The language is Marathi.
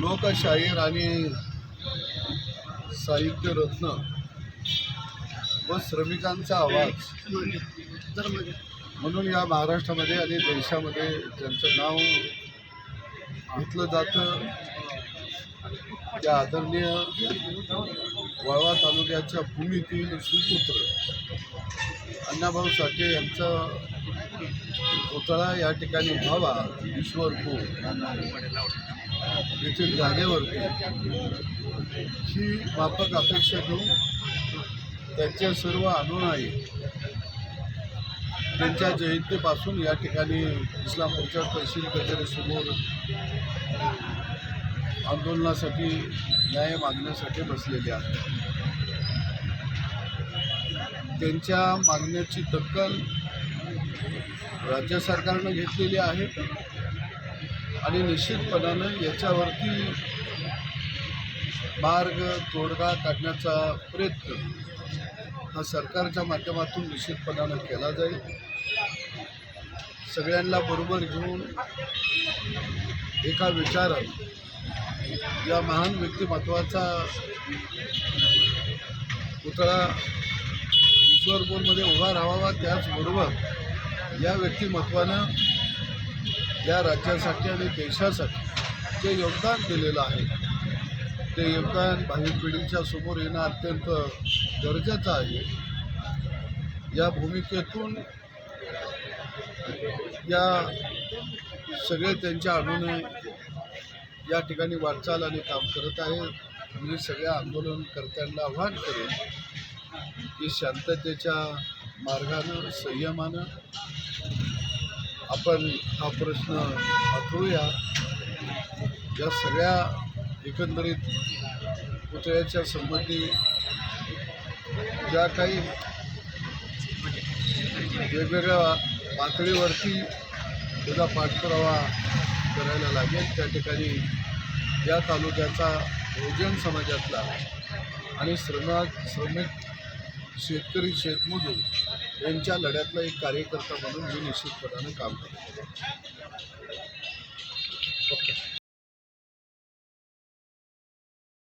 लोकशाहीर आणि साहित्य रत्न व श्रमिकांचा आवाज. म्हणून या महाराष्ट्रामध्ये आणि देशामध्ये त्यांचं नाव घेतलं जातं त्या आदरणीय वाळवा तालुक्याच्या भूमीतील सुपुत्र अण्णाभाऊ साठे यांचा पुतळा या ठिकाणी व्हावा ईश्वरपूर. येथील जागेवरती ही माफक अपेक्षा घेऊन त्यांच्या सर्व अनुयायी त्यांच्या जयंतीपासून या ठिकाणी इस्लामपूरच्या तहसील कचेरीसमोर आंदोलनासाठी न्याय मागण्यासाठी बसलेले आहेत. त्यांच्या मागण्याची दखल राज्य सरकारनं घेतलेली आहे. आणि निश्चितपणानं याच्यावरती मार्ग तोडगा काढण्याचा प्रयत्न हा सरकारच्या माध्यमातून निश्चितपणानं केला जाईल. सगळ्यांना बरोबर घेऊन एका विचारात या महान व्यक्तिमत्वाचा पुतळा ईश्वरपूरमध्ये उभा राहावा त्याचबरोबर या व्यक्तिमत्वानं या राज्यासाठी आणि देशासाठी जे योगदान दिलेलं आहे ते योगदान भावी पिढीच्या समोर येणं अत्यंत गरजेचं आहे. या भूमिकेतून या सगळे त्यांच्या अनुने या ठिकाणी वाटचाल आणि काम करत आहे. मी सगळ्या आंदोलनकर्त्यांना आव्हान करेन की शांततेच्या मार्गानं संयमानं आपण हा प्रश्न हाताळूया या सगळ्या एकंदरीत पुतळ्याच्या संबंधी ज्या काही वेगवेगळ्या पातळीवरती त्याचा पाठपुरावा करायला लागेल. त्या ठिकाणी या तालुक्याचा बहुजन समाजातला आणि श्रमा श्रमिक शेतकरी शेतमजूर यांच्या लढ्यातला एक कार्यकर्ता म्हणून मी निश्चितपणानं काम करतो.